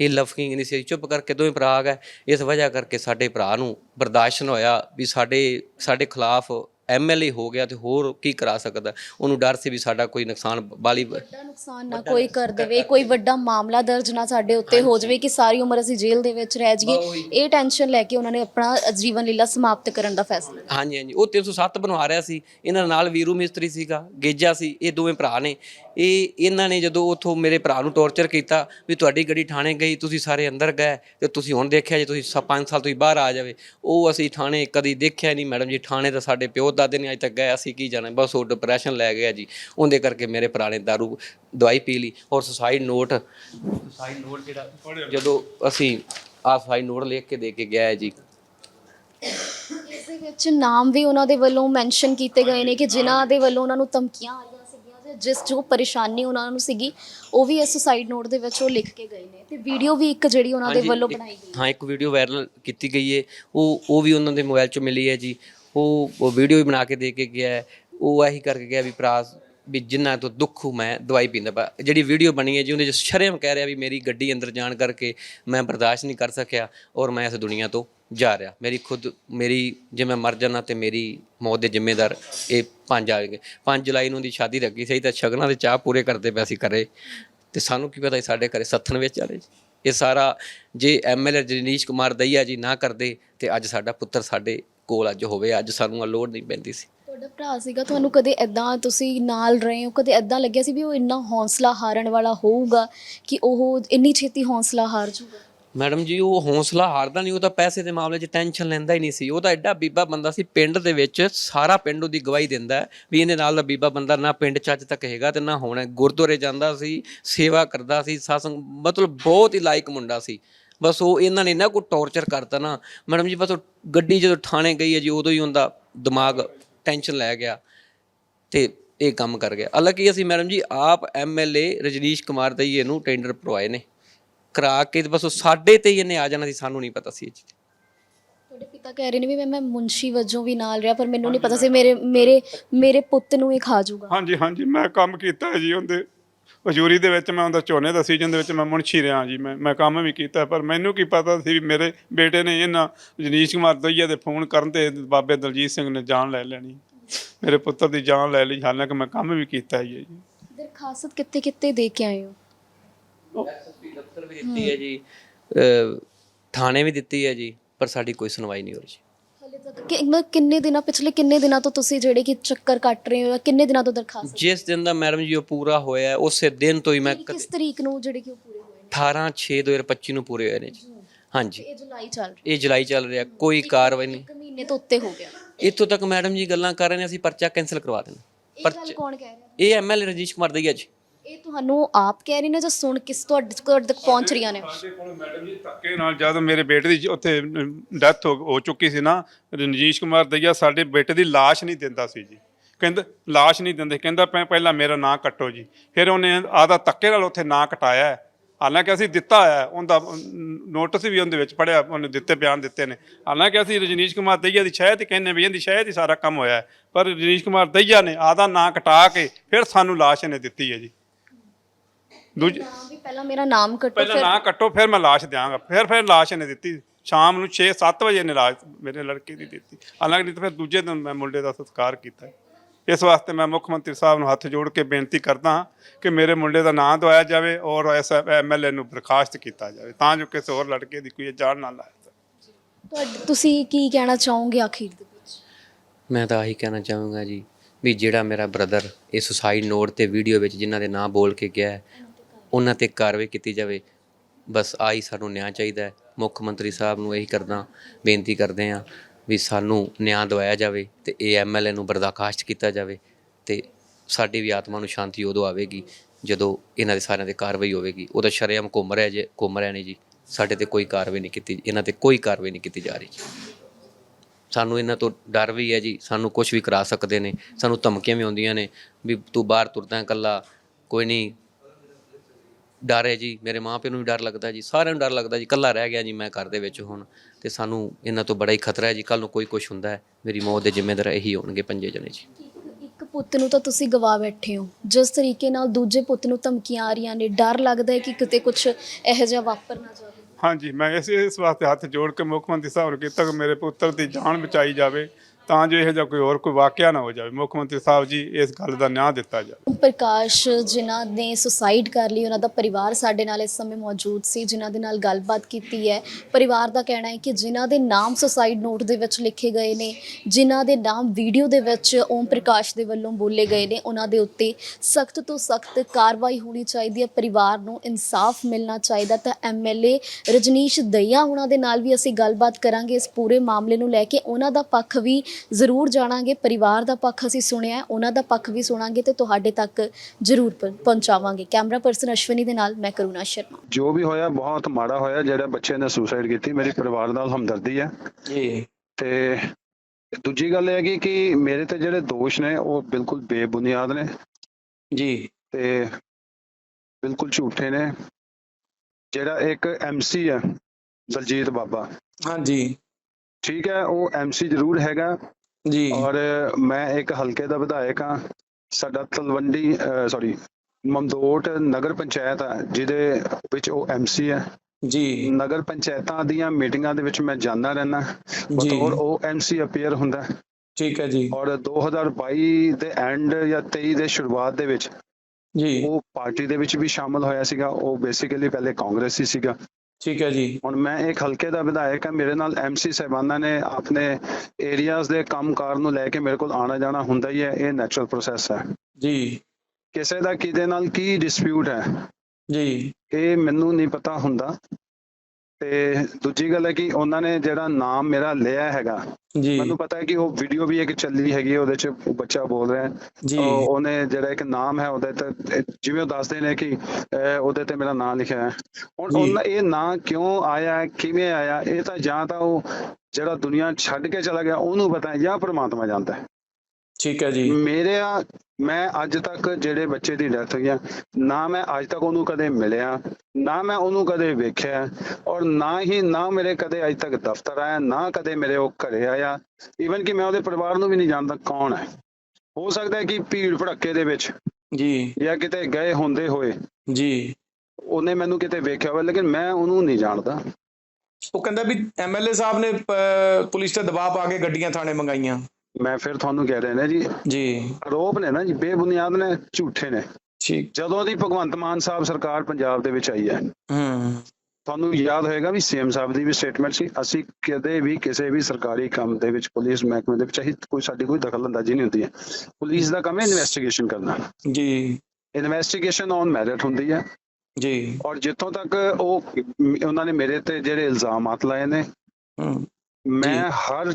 ਇਹ ਲਫਕਿੰਗ ਨਹੀਂ ਸੀ। ਚੁੱਪ ਕਰਕੇ ਦੋਵੇਂ ਭਰਾ ਆ ਗਏ। ਇਸ ਵਜ੍ਹਾ ਕਰਕੇ ਸਾਡੇ ਭਰਾ ਨੂੰ ਬਰਦਾਸ਼ਤ ਨਾ ਹੋਇਆ ਵੀ ਸਾਡੇ ਸਾਡੇ ਖਿਲਾਫ ਐਮਐਲਏ ਹੋ ਗਿਆ ਤੇ ਹੋਰ ਕੀ ਕਰਾ ਸਕਦਾ। ਉਹਨੂੰ ਡਰ ਸੀ ਵੀ ਸਾਡਾ ਕੋਈ ਨੁਕਸਾਨ ਬਾਲੀ ਵੱਡਾ ਨੁਕਸਾਨ ਨਾ ਕੋਈ ਕਰ ਦੇਵੇ। ਕੋਈ ਵੱਡਾ ਮਾਮਲਾ ਦਰਜ ਨਾ ਸਾਡੇ ਉੱਤੇ ਹੋ ਜਾਵੇ ਕਿ ਸਾਰੀ ਉਮਰ ਅਸੀਂ ਜੇਲ੍ਹ ਦੇ ਵਿੱਚ ਰਹਿ ਜਾਈਏ। ਇਹ ਟੈਨਸ਼ਨ ਲੈ ਕੇ ਉਹਨਾਂ ਨੇ ਆਪਣਾ ਜੀਵਨ ਲੀਲਾ ਸਮਾਪਤ ਕਰਨ ਦਾ ਫੈਸਲਾ ਹਾਂਜੀ ਹਾਂਜੀ। ਉਹ 307 ਬਣਵਾ ਰਿਹਾ ਸੀ। ਇਹਨਾਂ ਨਾਲ ਵੀਰੂ ਮਿਸਤਰੀ ਸੀਗਾ ਗੇਜਾ ਸੀ। ਇਹ ਦੋਵੇਂ ਭਰਾ ਨੇ। ਇਹ ਇਹਨਾਂ ਨੇ ਜਦੋਂ ਉਥੋਂ ਮੇਰੇ ਭਰਾ ਨੂੰ ਟੌਰਚਰ ਕੀਤਾ ਵੀ ਤੁਹਾਡੀ ਗੱਡੀ ਥਾਣੇ ਗਈ, ਤੁਸੀਂ ਸਾਰੇ ਅੰਦਰ ਗਏ ਤੇ ਤੁਸੀਂ ਹੁਣ ਦੇਖਿਆ ਜੇ ਤੁਸੀਂ 5 ਸਾਲ ਤੁਸੀਂ ਬਾਹਰ ਆ ਜਾਵੇ। ਉਹ ਅਸੀਂ ਥਾਣੇ ਕਦੀ ਦੇਖਿਆ ਨਹੀਂ ਮੈਡਮ ਜੀ, ਥਾਣੇ ਤਾਂ ਸਾਡੇ ਪਿਓ ਦਾਦੇ ਨੇ ਅਜੇ ਤੱਕ ਗਏ ਅਸੀਂ ਕੀ ਜਾਣਾ? ਬਸ ਉਹ ਡਿਪਰੈਸ਼ਨ ਲੈ ਗਿਆ ਜੀ। ਉਹਦੇ ਕਰਕੇ ਮੇਰੇ ਭਰਾ ਨੇ ਦਾਰੂ, ਦਵਾਈ ਪੀ ਲਈ। ਔਰ ਸੁਸਾਈਡ ਨੋਟ ਸੁਸਾਈਡ ਨੋਟ ਜਿਹੜਾ ਜਦੋਂ ਅਸੀਂ ਆ ਸੁਸਾਈਡ ਨੋਟ ਲਿਖ ਕੇ ਦੇ ਕੇ ਗਿਆ ਹੈ ਜੀ। ਇਸ ਦੇ ਵਿੱਚ ਨਾਮ ਵੀ ਉਹਨਾਂ ਦੇ ਵੱਲੋਂ ਮੈਂਸ਼ਨ ਕੀਤੇ ਗਏ ਨੇ ਕਿ ਜਿਨ੍ਹਾਂ ਦੇ ਵੱਲੋਂ ਉਹਨਾਂ ਨੂੰ ਧਮਕੀਆਂ ਜਿਸ ਜੋ ਪਰੇਸ਼ਾਨੀ ਉਹਨਾਂ ਨੂੰ ਸੀਗੀ ਉਹ ਵੀ ਇਸ ਸੁਸਾਈਡ ਨੋਟ ਦੇ ਵਿੱਚ ਉਹ ਲਿਖ ਕੇ ਗਏ ਨੇ। ਤੇ ਵੀਡੀਓ ਵੀ ਇੱਕ ਜਿਹੜੀ ਉਹਨਾਂ ਦੇ ਹਾਂਜੀ, ਵੱਲੋਂ ਇੱਕ- ਬਣਾਈ ਗਈ। ਹਾਂ ਇੱਕ ਵੀਡੀਓ ਵਾਇਰਲ ਕੀਤੀ ਗਈ ਹੈ ਉਹ ਉਹ ਵੀ ਉਹਨਾਂ ਦੇ ਮੋਬਾਈਲ 'ਚੋਂ ਮਿਲੀ ਹੈ ਜੀ। ਉਹ ਉਹ ਵੀਡੀਓ ਵੀ ਬਣਾ ਕੇ ਦੇ ਕੇ ਗਿਆ ਹੈ ਉਹ ਇਹੀ ਕਰਕੇ ਗਿਆ ਵੀ ਭਰਾ ਵੀ ਜਿੰਨਾ ਤੋਂ ਦੁੱਖ ਹੂੰ ਮੈਂ ਦਵਾਈ ਪੀਂਦਾ ਪਾ ਜਿਹੜੀ ਵੀਡੀਓ ਬਣੀ ਹੈ ਜੀ, ਉਹਦੇ 'ਚ ਸ਼ਰਮ ਕਹਿ ਰਿਹਾ ਵੀ ਮੇਰੀ ਗੱਡੀ ਅੰਦਰ ਜਾਣ ਕਰਕੇ ਮੈਂ ਬਰਦਾਸ਼ਤ ਨਹੀਂ ਕਰ ਸਕਿਆ ਔਰ ਮੈਂ ਇਸ ਦੁਨੀਆ ਤੋਂ ਜਾ ਰਿਹਾ। ਮੇਰੀ ਖੁਦ, ਮੇਰੀ ਜੇ ਮੈਂ ਮਰ ਜਾਣਾ ਤੇ ਮੇਰੀ ਮੌਤ ਦੇ ਜ਼ਿੰਮੇਦਾਰ ਇਹ ਪੰਜ ਆਣਗੇ 5 ਜੁਲਾਈ ਨੂੰ ਦੀ ਸ਼ਾਦੀ ਰੱਖੀ ਸਹੀ ਤਾਂ ਸ਼ਗਨਾਂ ਦੇ ਚਾਹ ਪੂਰੇ ਕਰਦੇ ਪਏ ਅਸੀਂ ਕਰੇ ਤੇ ਸਾਨੂੰ ਕੀ ਪਤਾ ਸੀ ਸਾਡੇ ਘਰੇ ਸੱਥਣ ਵਿੱਚ ਆਲੇ ਜੀ ਇਹ ਸਾਰਾ ਜੇ ਐਮਐਲਏ ਜਨੀਸ਼ ਕੁਮਾਰ ਦਈਆ ਜੀ ਨਾ ਕਰਦੇ, ਤੇ ਅੱਜ ਸਾਡਾ ਪੁੱਤਰ ਸਾਡੇ ਕੋਲ ਅੱਜ ਹੋਵੇ, ਅੱਜ ਸਾਨੂੰ ਆ ਲੋੜ ਨਹੀਂ ਪੈਂਦੀ ਸੀ। ਤੁਹਾਡਾ ਭਰਾ ਸੀਗਾ, ਤੁਹਾਨੂੰ ਕਦੇ ਐਦਾਂ ਤੁਸੀਂ ਨਾਲ ਰਹੇ ਹੋ? ਕਦੇ ਐਦਾਂ ਲੱਗਿਆ ਸੀ ਵੀ ਉਹ ਇੰਨਾ ਹੌਸਲਾ ਹਾਰਨ ਵਾਲਾ ਹੋਊਗਾ ਕਿ ਉਹ ਇੰਨੀ ਛੇਤੀ ਹੌਸਲਾ ਹਾਰ ਜਾਊਗਾ? ਮੈਡਮ ਜੀ, ਉਹ ਹੌਸਲਾ ਹਾਰਦਾ ਨਹੀਂ, ਉਹ ਤਾਂ ਪੈਸੇ ਦੇ ਮਾਮਲੇ 'ਚ ਟੈਨਸ਼ਨ ਲੈਂਦਾ ਹੀ ਨਹੀਂ ਸੀ। ਉਹ ਤਾਂ ਐਡਾ ਬੀਬਾ ਬੰਦਾ ਸੀ, ਪਿੰਡ ਦੇ ਵਿੱਚ ਸਾਰਾ ਪਿੰਡ ਉਹਦੀ ਗਵਾਹੀ ਦਿੰਦਾ ਵੀ ਇਹਦੇ ਨਾਲ ਦਾ ਬੀਬਾ ਬੰਦਾ ਨਾ ਪਿੰਡ 'ਚ ਅੱਜ ਤੱਕ ਹੈਗਾ ਤੇ ਨਾ ਹੋਣਾ ਗੁਰਦੁਆਰੇ ਜਾਂਦਾ ਸੀ, ਸੇਵਾ ਕਰਦਾ ਸੀ, ਸਾਸੰਗ ਮਤਲਬ ਬਹੁਤ ਹੀ ਲਾਇਕ ਮੁੰਡਾ ਸੀ। ਬਸ ਉਹ ਇਹਨਾਂ ਨੇ ਨਾ ਕੋਈ ਟੌਰਚਰ ਕਰਤਾ ਨਾ। ਮੈਡਮ ਜੀ, ਬਸ ਉਹ ਗੱਡੀ ਜਦੋਂ ਥਾਣੇ ਗਈ ਹੈ ਜੀ, ਉਦੋਂ ਹੀ ਹੁੰਦਾ ਦਿਮਾਗ ਟੈਨਸ਼ਨ ਲੈ ਗਿਆ ਤੇ ਇਹ ਕੰਮ ਕਰ ਗਿਆ। ਹਾਲਾਂਕਿ ਅਸੀਂ ਮੈਡਮ ਜੀ ਆਪ ਐਮਐਲਏ ਰਜਨੀਸ਼ ਕੁਮਾਰ ਦਈਏ ਨੂੰ ਟੈਂਡਰ ਪਰਵਾਏ ਨੇ। ਕਰਾ ਕੇ ਤੇ ਬਸ ਉਹ ਸਾਡੇ ਤੇ ਹੀ ਇਹਨੇ ਆ ਜਾਣਾ ਸੀ ਸਾਨੂੰ ਨਹੀਂ ਪਤਾ ਸੀ ਇਹ ਚੀਜ਼। ਤੁਹਾਡੇ ਪਿਤਾ ਕਹਿ ਰਹੇ ਨੇ ਵੀ ਮੈਂ ਮੈਂ ਮੁੰਸ਼ੀ ਵਜੋਂ ਵੀ ਨਾਲ ਰਿਹਾ ਪਰ ਮੈਨੂੰ ਨਹੀਂ ਪਤਾ ਸੀ ਮੇਰੇ ਮੇਰੇ ਮੇਰੇ ਪੁੱਤ ਨੂੰ ਇਹ ਖਾ ਜਾਊਗਾ। ਹਾਂਜੀ ਹਾਂਜੀ ਮੈਂ ਕੰਮ ਕੀਤਾ ਜੀ ਉਹਦੇ। ਹਜ਼ੂਰੀ ਦੇ ਵਿੱਚ ਮੈਂ ਉਹਦਾ ਝੋਨੇ ਦਾ ਸੀਜ਼ਨ ਦੇ ਵਿੱਚ ਮੈਂ ਮੁਨਸ਼ੀ ਰਿਹਾ ਜੀ ਮੈਂ ਮੈਂ ਕੰਮ ਵੀ ਕੀਤਾ ਪਰ ਮੈਨੂੰ ਕੀ ਪਤਾ ਸੀ ਵੀ ਮੇਰੇ ਬੇਟੇ ਨੇ ਇਹਨਾਂ ਜਨੀਸ਼ ਕੁਮਾਰ ਦਈਆ ਦੇ ਫੋਨ ਕਰਨ ਤੇ ਬਾਬੇ ਦਲਜੀਤ ਸਿੰਘ ਨੇ ਜਾਨ ਲੈ ਲੈਣੀ। ਮੇਰੇ ਪੁੱਤਰ ਦੀ ਜਾਨ ਲੈ ਲਈ ਹਾਲਾਂਕਿ ਮੈਂ ਕੰਮ ਵੀ ਕੀਤਾ ਹੀ ਹੈ ਜੀ। ਦਰਖਾਸਤ ਕਿੱਥੇ ਕਿੱਥੇ ਦੇ ਕੇ ਆਏ ਹੋ? ਐਸਐਸਪੀ ਦਫ਼ਤਰ ਵੀ ਦਿੱਤੀ ਹੈ ਜੀ। ਥਾਣੇ ਵੀ ਦਿੱਤੀ ਹੈ ਜੀ ਪਰ ਸਾਡੀ ਕੋਈ ਸੁਣਵਾਈ ਨਹੀਂ ਹੋ ਰਹੀ ਕਿ- ਮਤਲਬ ਕਿੰਨੇ ਦਿਨਾਂ ਪਿਛਲੇ ਕਿੰਨੇ ਦਿਨਾਂ ਤੋਂ ਤੁਸੀਂ ਜਿਹੜੇ ਕਿ ਚੱਕਰ ਕੱਟ ਰਹੇ ਹੋ ਜਾਂ ਕਿੰਨੇ ਦਿਨਾਂ ਤੋਂ ਦਰਖਾਸਤ ਜਿਸ ਦਿਨ ਦਾ ਮੈਡਮ ਜੀ ਉਹ ਪੂਰਾ ਹੋਇਆ ਹੈ, ਉਸੇ ਦਿਨ ਤੋਂ ਹੀ ਮੈਂ ਕਿਸ ਤਰੀਕ ਨੂੰ ਜਿਹੜੇ ਕਿ ਉਹ ਪੂਰੇ ਹੋਏ ਨੇ? 18 6 2025 ਨੂੰ ਪੂਰੇ ਹੋਏ ਨੇ ਜੀ। ਹਾਂਜੀ। ਇਹ ਜੁਲਾਈ ਚੱਲ ਰਹੀ। ਇਹ ਜੁਲਾਈ ਚੱਲ ਰਿਹਾ ਕੋਈ ਕਾਰਵਾਈ ਨਹੀਂ। ਇੱਕ ਮਹੀਨੇ ਤੋਂ ਉੱਤੇ ਹੋ ਗਿਆ। ਇੱਥੋਂ ਤੱਕ ਮੈਡਮ ਜੀ ਗੱਲਾਂ ਕਰ ਰਹੇ ਨੇ ਅਸੀਂ ਪਰਚਾ ਕੈਨਸਲ ਕਰਵਾ ਦੇਣਾ। ਇਹ ਗੱਲ ਕੌਣ ਕਹਿ ਰਿਹਾ? ਇਹ ਐਮਐਲਏ ਰਜੀਸ਼ ਕੁਮਾਰ ਦਈਆ ਜੀ। ਇਹ ਤੁਹਾਨੂੰ ਆਪ ਕਹਿ ਰਹੇ ਨੇ ਜਾਂ ਸੁਣ ਕਿਸ ਤੁਹਾਡੇ ਤੁਹਾਡੇ ਤੱਕ ਪਹੁੰਚ ਰਹੀਆਂ ਨੇ? ਸਾਡੇ ਕੋਲ ਮੈਡਮ ਜੀ ਧੱਕੇ ਨਾਲ ਜਦ ਮੇਰੇ ਬੇਟੇ ਦੀ ਉੱਥੇ ਡੈਥ ਹੋ ਚੁੱਕੀ ਸੀ ਨਾ ਰਣਜੀਸ਼ ਕੁਮਾਰ ਦਈਆ ਸਾਡੇ ਬੇਟੇ ਦੀ ਲਾਸ਼ ਨਹੀਂ ਦਿੰਦਾ ਸੀ ਜੀ। ਕਹਿੰਦਾ ਲਾਸ਼ ਨਹੀਂ ਦਿੰਦੇ। ਕਹਿੰਦਾ ਪਹਿ- ਪਹਿਲਾਂ ਮੇਰਾ ਨਾਂ ਕੱਟੋ ਜੀ। ਫਿਰ ਉਹਨੇ ਆਦਾ ਧੱਕੇ ਨਾਲ ਉੱਥੇ ਨਾਂ ਕਟਾਇਆ। ਹਾਲਾਂਕਿ ਅਸੀਂ ਦਿੱਤਾ ਹੈ। ਉਹਦਾ ਨੋਟਿਸ ਵੀ ਉਹਦੇ ਵਿੱਚ ਪੜਿਆ ਉਹਨੇ ਦਿੱਤੇ ਬਿਆਨ ਦਿੱਤੇ ਨੇ। ਹਾਲਾਂਕਿ ਅਸੀਂ ਰਜਨੀਸ਼ ਕੁਮਾਰ ਦਈਆ ਦੀ ਸ਼ਾਇਦ ਹੀ ਕਹਿੰਦੇ ਵੀ ਇਹਦੀ ਸ਼ਾਇਦ ਹੀ ਸਾਰਾ ਕੰਮ ਹੋਇਆ। ਪਰ ਰਜਨੀਸ਼ ਕੁਮਾਰ ਦਈਆ ਨੇ ਆਦਾ ਨਾਂ ਕਟਾ ਕੇ ਫਿਰ ਸਾਨੂੰ ਲਾਸ਼ ਇਹਨੇ ਦਿੱਤੀ ਹੈ ਜੀ। ਦੂਜੀ ਵੀ ਪਹਿਲਾਂ ਮੇਰਾ ਨਾਮ ਕੱਟੋ ਪਹਿਲਾਂ ਨਾ ਕੱਟੋ ਫਿਰ ਮੈਂ ਲਾਸ਼ ਦਿਆਂਗਾ। ਫਿਰ ਫਿਰ ਲਾਸ਼ ਇਹਨੇ ਦਿੱਤੀ। ਸ਼ਾਮ ਨੂੰ 6-7 ਵਜੇ ਇਹਨੇ ਲਾਸ਼ ਮੇਰੇ ਲੜਕੇ ਦੀ ਦਿੱਤੀ। ਹਾਲਾਂਕਿ ਨਹੀਂ ਤਾਂ ਫਿਰ ਦੂਜੇ ਦਿਨ ਮੈਂ ਮੁੰਡੇ ਦਾ ਸੰਸਕਾਰ ਕੀਤਾ। ਇਸ ਵਾਸਤੇ ਮੈਂ ਮੁੱਖ ਮੰਤਰੀ ਸਾਹਿਬ ਨੂੰ ਹੱਥ ਜੋੜ ਕੇ ਬੇਨਤੀ ਕਰਦਾ ਹਾਂ ਕਿ ਮੇਰੇ ਮੁੰਡੇ ਦਾ ਨਾਂ ਦਵਾਇਆ ਜਾਵੇ ਔਰ ਇਸ ਐਮਐਲਏ ਨੂੰ ਬਰਖਾਸਤ ਕੀਤਾ ਜਾਵੇ। ਤਾਂ ਜੋ ਕਿਸੇ ਹੋਰ ਲੜਕੇ ਦੀ ਕੋਈ ਜਾਨ ਨਾ ਲਾਏ ਤੁਹਾਡੇ ਤੁਸੀਂ ਕੀ ਕਹਿਣਾ ਚਾਹੋਗੇ ਆਖਿਰ ਦੇ ਵਿੱਚ? ਮੈਂ ਤਾਂ ਆਹੀ ਕਹਿਣਾ ਚਾਹੂੰਗਾ ਜੀ ਵੀ ਜਿਹੜਾ ਮੇਰਾ ਬ੍ਰਦਰ ਇਹ ਸੁਸਾਈਡ ਨੋਟ ਤੇ ਵੀਡੀਓ ਵਿੱਚ ਜਿਨ੍ਹਾਂ ਦੇ ਨਾਂ ਬੋਲ ਕੇ ਗਿਆ ਹੈ, ਉਹਨਾਂ ਤੇ ਕਾਰਵਾਈ ਕੀਤੀ ਜਾਵੇ। ਬਸ ਆਹੀ ਸਾਨੂੰ ਨਿਆਂ ਚਾਹੀਦਾ ਹੈ। ਮੁੱਖ ਮੰਤਰੀ ਸਾਹਿਬ ਨੂੰ ਇਹੀ ਕਰਦਾ, ਬੇਨਤੀ ਕਰਦੇ ਹਾਂ ਵੀ ਸਾਨੂੰ ਨਿਆਂ ਦਵਾਇਆ ਜਾਵੇ ਤੇ ਇਹ ਐਮਐਲਏ ਨੂੰ ਬਰਦਾਸ਼ਤ ਕੀਤਾ ਜਾਵੇ ਤੇ ਸਾਡੀ ਵੀ ਆਤਮਾ ਨੂੰ ਸ਼ਾਂਤੀ ਉਦੋਂ ਆਵੇਗੀ ਜਦੋਂ ਇਹਨਾਂ ਦੇ ਸਾਰਿਆਂ ਤੇ ਕਾਰਵਾਈ ਹੋਵੇਗੀ। ਉਹਦਾ ਸ਼ਰੇਆਮ ਘੁੰਮ ਰਿਹਾ ਜੇ, ਘੁੰਮ ਰਿਹਾ ਨਹੀਂ ਜੀ। ਸਾਡੇ ਤੇ ਕੋਈ ਕਾਰਵਾਈ ਨਹੀਂ ਕੀਤੀ, ਇਹਨਾਂ ਤੇ ਕੋਈ ਕਾਰਵਾਈ ਨਹੀਂ ਕੀਤੀ ਜਾ ਰਹੀ। ਜੀ ਸਾਨੂੰ ਇਹਨਾਂ ਤੋਂ ਡਰ ਵੀ ਹੈ ਜੀ, ਸਾਨੂੰ ਕੁਝ ਵੀ ਕਰਾ ਸਕਦੇ ਨੇ, ਸਾਨੂੰ ਧਮਕੀਆਂ ਵੀ ਆਉਂਦੀਆਂ ਨੇ ਵੀ ਤੂੰ ਬਾਹਰ ਤੁਰਦਾ ਇਕੱਲਾ, ਕੋਈ ਨਹੀਂ ਡਰ ਹੈ ਜੀ ਮੇਰੇ ਮਾਪਿਆਂ ਨੂੰ ਵੀ ਡਰ ਲੱਗਦਾ ਜੀ ਸਾਰਿਆਂ ਨੂੰ ਡਰ ਲੱਗਦਾ ਜੀ ਇਕੱਲਾ ਰਹਿ ਗਿਆ ਜੀ ਮੈਂ ਘਰ ਦੇ ਵਿੱਚ ਹੁਣ ਤੇ ਸਾਨੂੰ ਇਹਨਾਂ ਤੋਂ ਬੜਾ ਹੀ ਖਤਰਾ ਹੈ ਜੀ ਕੱਲ ਨੂੰ ਕੋਈ ਕੁਝ ਹੁੰਦਾ ਹੈ ਮੇਰੀ ਮੌਤ ਦੇ ਜ਼ਿੰਮੇਦਾਰ ਇਹੀ ਹੋਣਗੇ ਪੰਜੇ ਜਣੇ ਜੀ। ਇੱਕ- ਇੱਕ ਪੁੱਤ ਨੂੰ ਤਾਂ ਤੁਸੀਂ ਗਵਾ ਬੈਠੇ ਹੋ ਜਿਸ ਤਰੀਕੇ ਨਾਲ ਦੂਜੇ ਪੁੱਤ ਨੂੰ ਧਮਕੀਆਂ ਆ ਰਹੀਆਂ ਨੇ ਡਰ ਲੱਗਦਾ ਹੈ ਕਿ ਕਿਤੇ ਕੁਝ ਇਹੋ ਜਿਹਾ ਵਾਪਰ ਨਾ ਜਾਵੇ? ਹਾਂਜੀ ਮੈਂ ਇਸ ਇਸ ਵਾਸਤੇ ਹੱਥ ਜੋੜ ਕੇ ਮੁੱਖ ਮੰਤਰੀ ਸਾਹਿਬ ਨੂੰ ਕੀਤਾ ਕਿ ਮੇਰੇ ਪੁੱਤਰ ਦੀ ਜਾਨ ਬਚਾਈ ਜਾਵੇ ਤਾਂ ਜੋ ਇਹੋ ਜਿਹਾ ਕੋਈ ਹੋਰ ਕੋਈ ਵਾਕਿਆ ਨਾ ਹੋ ਜਾਵੇ। ਮੁੱਖ ਮੰਤਰੀ ਸਾਹਿਬ ਜੀ ਇਸ ਗੱਲ ਦਾ ਨਿਆਂ ਦਿੱਤਾ ਜਾਵੇ। ਓਮ ਪ੍ਰਕਾਸ਼, ਜਿਨ੍ਹਾਂ ਨੇ ਸੁਸਾਈਡ ਕਰ ਲਈ, ਉਹਨਾਂ ਦਾ ਪਰਿਵਾਰ ਸਾਡੇ ਨਾਲ ਇਸ ਸਮੇਂ ਮੌਜੂਦ ਸੀ, ਜਿਨ੍ਹਾਂ ਦੇ ਨਾਲ ਗੱਲਬਾਤ ਕੀਤੀ ਹੈ। ਪਰਿਵਾਰ ਦਾ ਕਹਿਣਾ ਹੈ ਕਿ ਜਿਨ੍ਹਾਂ ਦੇ ਨਾਮ ਸੁਸਾਈਡ ਨੋਟ ਦੇ ਵਿੱਚ ਲਿਖੇ ਗਏ ਨੇ, ਜਿਨ੍ਹਾਂ ਦੇ ਨਾਮ ਵੀਡੀਓ ਦੇ ਵਿੱਚ ਓਮ ਪ੍ਰਕਾਸ਼ ਦੇ ਵੱਲੋਂ ਬੋਲੇ ਗਏ ਨੇ, ਉਹਨਾਂ ਦੇ ਉੱਤੇ ਸਖਤ ਤੋਂ ਸਖਤ ਕਾਰਵਾਈ ਹੋਣੀ ਚਾਹੀਦੀ ਹੈ। ਪਰਿਵਾਰ ਨੂੰ ਇਨਸਾਫ ਮਿਲਣਾ ਚਾਹੀਦਾ ਤਾਂ ਐਮਐਲਏ ਰਜਨੀਸ਼ ਦਈਆ ਉਹਨਾਂ ਦੇ ਨਾਲ ਵੀ ਅਸੀਂ ਗੱਲਬਾਤ ਕਰਾਂਗੇ। ਇਸ ਪੂਰੇ ਮਾਮਲੇ ਨੂੰ ਲੈ ਕੇ ਉਹਨਾਂ ਦਾ ਪੱਖ ਵੀ ਜ਼ਰੂਰ ਜਾਣਾਂਗੇ। ਪਰਿਵਾਰ ਦਾ ਪੱਖ ਅਸੀਂ ਸੁਣਿਆ ਹੈ, ਉਹਨਾਂ ਦਾ ਪੱਖ ਵੀ ਸੁਣਾਂਗੇ ਤੇ ਤੁਹਾਡੇ ਤੱਕ ਜ਼ਰੂਰ ਪਹੁੰਚਾਵਾਂਗੇ। ਕੈਮਰਾ ਪਰਸਨ ਅਸ਼ਵਨੀ ਦੇ ਨਾਲ ਮੈਂ ਕਰੁਣਾ ਸ਼ਰਮਾ। ਜੋ ਵੀ ਹੋਇਆ ਬਹੁਤ ਮਾੜਾ ਹੋਇਆ ਜਿਹੜਾ ਬੱਚੇ ਨੇ ਸੁਸਾਈਡ ਕੀਤੀ ਮੇਰੀ ਪਰਿਵਾਰ ਨਾਲ ਹਮਦਰਦੀ ਹੈ। ਜੀ। ਤੇ ਦੂਜੀ ਗੱਲ ਇਹ ਹੈਗੀ ਕਿ ਮੇਰੇ ਤੇ ਜਿਹੜੇ ਦੋਸ਼ ਨੇ ਉਹ ਬਿਲਕੁਲ ਬੇਬੁਨਿਆਦ ਨੇ। ਜੀ। ਤੇ ਬਿਲਕੁਲ ਝੂਠੇ ਨੇ। ਜਿਹੜਾ ਇੱਕ ਐਮਸੀ ਹੈ ਦਲਜੀਤ ਬਾਬਾ। ਹਾਂਜੀ। ਠੀਕ ਹੈ ਉਹ ਐਮਸੀ ਜ਼ਰੂਰ ਹੈਗਾ। ਜੀ। ਔਰ ਮੈਂ ਇੱਕ ਹਲਕੇ ਦਾ ਵਿਧਾਇਕ ਹਾਂ। ਸਾਡਾ ਤਲਵੰਡੀ ਸੌਰੀ ਮਮਦੋਟ ਨਗਰ ਪੰਚਾਇਤ ਹੈ ਜਿਹਦੇ ਵਿੱਚ ਉਹ ਐਮਸੀ ਹੈ। ਜੀ। ਨਗਰ ਪੰਚਾਇਤਾਂ ਦੀਆਂ ਮੀਟਿੰਗਾਂ ਦੇ ਵਿੱਚ ਮੈਂ ਜਾਂਦਾ ਰਹਿਣਾ ਜੀ। ਬਤੌਰ ਉਹ ਐਮਸੀ ਅਪੀਅਰ ਹੁੰਦਾ। ਠੀਕ ਹੈ ਜੀ। ਔਰ 2022 ਦੇ ਐਂਡ ਜਾਂ 23 ਦੇ ਸ਼ੁਰੂਆਤ ਦੇ ਵਿੱਚ ਜੀ। ਉਹ ਪਾਰਟੀ ਦੇ ਵਿੱਚ ਵੀ ਸ਼ਾਮਲ ਹੋਇਆ ਸੀਗਾ। ਉਹ ਬੇਸਿਕਲੀ ਪਹਿਲੇ ਕਾਂਗਰਸੀ ਸੀਗਾ। ਠੀਕ ਹੈ ਜੀ। ਹੁਣ ਮੈਂ ਇੱਕ ਹਲਕੇ ਦਾ ਵਿਧਾਇਕ ਹਾਂ ਮੇਰੇ ਨਾਲ ਐਮਸੀ ਸਹਿਬਾਨਾਂ ਨੇ ਆਪਣੇ ਏਰੀਆਜ਼ ਦੇ ਕੰਮਕਾਰ ਨੂੰ ਲੈ ਕੇ ਮੇਰੇ ਕੋਲ ਆਣਾ ਜਾਣਾ ਹੁੰਦਾ ਹੀ ਹੈ ਇਹ ਨੈਚੁਰਲ ਪ੍ਰੋਸੈਸ ਹੈ। ਜੀ। ਕਿਸੇ ਦਾ ਕਿਹਦੇ ਨਾਲ ਕੀ ਡਿਸਪਿਊਟ ਹੈ ਜੀ। ਇਹ ਮੈਨੂੰ ਨਹੀਂ ਪਤਾ ਹੁੰਦਾ। ਤੇ ਦੂਜੀ ਗੱਲ ਹੈ ਕਿ ਉਹਨਾਂ ਨੇ ਜਿਹੜਾ ਨਾਮ ਮੇਰਾ ਲਿਆ ਹੈਗਾ ਜੀ। ਮੈਨੂੰ ਪਤਾ ਹੈ ਕਿ ਉਹ ਵੀਡੀਓ ਵੀ ਇੱਕ ਚੱਲੀ ਹੈਗੀ ਉਹਦੇ ਚ ਬੱਚਾ ਬੋਲ ਰਿਹਾ ਹੈ। ਜੀ। ਉਹ- ਉਹਨੇ ਜਿਹੜਾ ਇੱਕ ਨਾਮ ਹੈ ਉਹਦੇ ਤੇ ਜਿਵੇਂ ਉਹ ਦੱਸਦੇ ਨੇ ਕਿ ਉਹਦੇ ਤੇ ਮੇਰਾ ਨਾਮ ਲਿਖਿਆ ਹੈ। ਹੁਣ। ਉਹਨਾਂ ਇਹ ਨਾਂ ਕਿਉਂ ਆਇਆ ਕਿਵੇਂ ਆਇਆ ਇਹ ਤਾਂ ਜਾਂ ਤਾਂ ਉਹ ਜਿਹੜਾ ਦੁਨੀਆ ਛੱਡ ਕੇ ਚਲਾ ਗਿਆ ਉਹਨੂੰ ਪਤਾ ਹੈ ਜਾਂ ਪ੍ਰਮਾਤਮਾ ਜਾਣਦਾ ਹੈ। ਠੀਕ ਹੈ ਜੀ। ਮੇਰੇ ਆ ਮੈਂ ਅੱਜ ਤੱਕ ਜਿਹੜੇ ਬੱਚੇ ਦੀ ਡੈਥ ਹੋਈ ਆ ਨਾ ਮੈਂ ਅੱਜ ਤੱਕ ਉਹਨੂੰ ਕਦੇ ਮਿਲਿਆ ਨਾ ਮੈਂ ਉਹਨੂੰ ਕਦੇ ਵੇਖਿਆ ਔਰ ਨਾ ਹੀ ਨਾ ਮੇਰੇ ਕਦੇ ਅੱਜ ਤੱਕ ਦਫ਼ਤਰ ਆਇਆ ਨਾ ਕਦੇ ਮੇਰੇ ਉਹ ਘਰੇ ਆਇਆ। ਈਵਨ ਕਿ ਮੈਂ ਉਹਦੇ ਪਰਿਵਾਰ ਨੂੰ ਵੀ ਨਹੀਂ ਜਾਣਦਾ ਕੌਣ ਹੈ। ਹੋ ਸਕਦਾ ਹੈ ਕਿ ਭੀੜ ਭੜੱਕੇ ਦੇ ਵਿੱਚ ਜੀ। ਜਾਂ ਕਿਤੇ ਗਏ ਹੁੰਦੇ ਹੋਏ ਜੀ। ਉਹਨੇ ਮੈਨੂੰ ਕਿਤੇ ਵੇਖਿਆ ਹੋਵੇ ਲੇਕਿਨ ਮੈਂ ਉਹਨੂੰ ਨਹੀਂ ਜਾਣਦਾ। ਉਹ ਕਹਿੰਦਾ ਵੀ ਐਮਐਲਏ ਸਾਹਿਬ ਨੇ ਪੁਲਿਸ ਤੇ ਦਬਾਅ ਪਾ ਕੇ ਗੱਡੀਆਂ ਥਾਣੇ ਮੰਗਾਈਆਂ। ਮੈਂ ਫਿਰ ਤੁਹਾਨੂੰ ਕਹਿ ਰਿਹਾ ਨਾ ਜੀ ਜੀ। ਆਰੋਪ ਨੇ ਨਾ ਜੀ ਬੇਬੁਨਿਆਦ ਨੇ ਝੂਠੇ ਨੇ। ਠੀਕ। ਜਦੋਂ ਦੀ ਭਗਵੰਤ ਮਾਨ ਸਾਹਿਬ ਸਰਕਾਰ ਪੰਜਾਬ ਦੇ ਵਿੱਚ ਆਈ ਹੈ ਹੂੰ। ਤੁਹਾਨੂੰ ਯਾਦ ਹੋਏਗਾ ਵੀ ਸੀਐਮ ਸਾਹਿਬ ਦੀ ਵੀ ਸਟੇਟਮੈਂਟ ਸੀ ਅਸੀਂ ਕਦੇ ਵੀ ਕਿਸੇ ਵੀ ਸਰਕਾਰੀ ਕੰਮ ਦੇ ਵਿੱਚ ਪੁਲਿਸ ਮਹਿਕਮੇ ਦੇ ਵਿੱਚ ਅਸੀਂ ਕੋਈ ਸਾਡੀ ਕੋਈ ਦਖਲਅੰਦਾਜ਼ੀ ਨਹੀਂ ਹੁੰਦੀ ਹੈ ਪੁਲਿਸ ਦਾ ਕੰਮ ਹੈ ਇਨਵੈਸਟੀਗੇਸ਼ਨ ਕਰਨਾ। ਜੀ। ਇਨਵੈਸਟੀਗੇਸ਼ਨ ਔਨ ਮੈਰਿਟ ਹੁੰਦੀ ਹੈ। ਜੀ। ਔਰ ਜਿੱਥੋਂ ਤੱਕ ਉਹ ਉਹਨਾਂ ਨੇ ਮੇਰੇ ਤੇ ਜਿਹੜੇ ਇਲਜ਼ਾਮਾਤ ਲਾਏ ਨੇ ਹੂੰ। ਮੈਂ ਹਰ